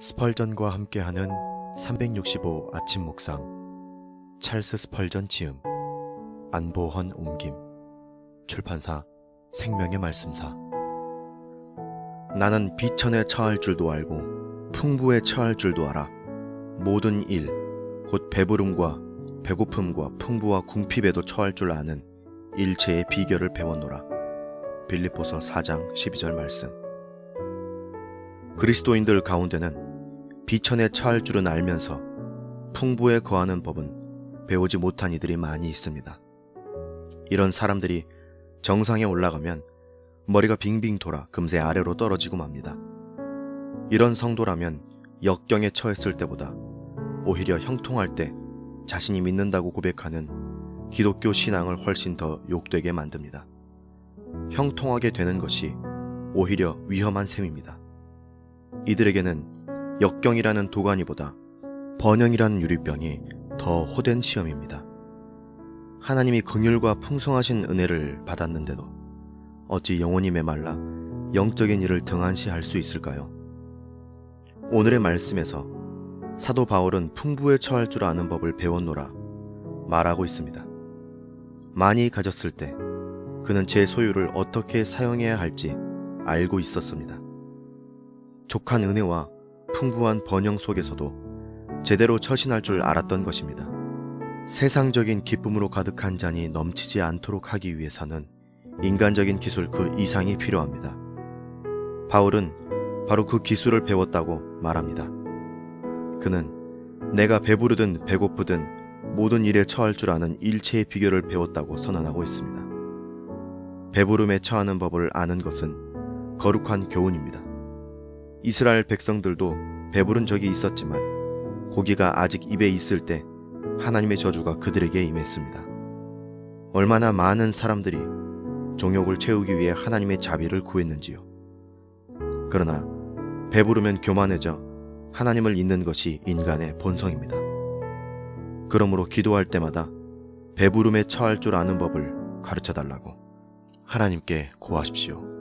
스펄전과 함께하는 365 아침 묵상. 찰스 스펄전 지음. 안보헌 옮김. 출판사 생명의 말씀사. 나는 비천에 처할 줄도 알고 풍부에 처할 줄도 알아. 모든 일 곧 배부름과 배고픔과 풍부와 궁핍에도 처할 줄 아는 일체의 비결을 배웠노라. 빌립보서 4장 12절 말씀. 그리스도인들 가운데는 비천에 처할 줄은 알면서 풍부에 거하는 법은 배우지 못한 이들이 많이 있습니다. 이런 사람들이 정상에 올라가면 머리가 빙빙 돌아 금세 아래로 떨어지고 맙니다. 이런 성도라면 역경에 처했을 때보다 오히려 형통할 때 자신이 믿는다고 고백하는 기독교 신앙을 훨씬 더 욕되게 만듭니다. 형통하게 되는 것이 오히려 위험한 셈입니다. 이들에게는 역경이라는 도가니보다 번영이라는 유리병이 더 호된 시험입니다. 하나님이 긍휼과 풍성하신 은혜를 받았는데도 어찌 영혼이 메말라 영적인 일을 등한시 할 수 있을까요? 오늘의 말씀에서 사도 바울은 풍부에 처할 줄 아는 법을 배웠노라 말하고 있습니다. 많이 가졌을 때 그는 제 소유를 어떻게 사용해야 할지 알고 있었습니다. 족한 은혜와 풍부한 번영 속에서도 제대로 처신할 줄 알았던 것입니다. 세상적인 기쁨으로 가득한 잔이 넘치지 않도록 하기 위해서는 인간적인 기술 그 이상이 필요합니다. 바울은 바로 그 기술을 배웠다고 말합니다. 그는 내가 배부르든 배고프든 모든 일에 처할 줄 아는 일체의 비결을 배웠다고 선언하고 있습니다. 배부름에 처하는 법을 아는 것은 거룩한 교훈입니다. 이스라엘 백성들도 배부른 적이 있었지만 고기가 아직 입에 있을 때 하나님의 저주가 그들에게 임했습니다. 얼마나 많은 사람들이 종욕을 채우기 위해 하나님의 자비를 구했는지요. 그러나 배부르면 교만해져 하나님을 잊는 것이 인간의 본성입니다. 그러므로 기도할 때마다 배부름에 처할 줄 아는 법을 가르쳐 달라고 하나님께 구하십시오.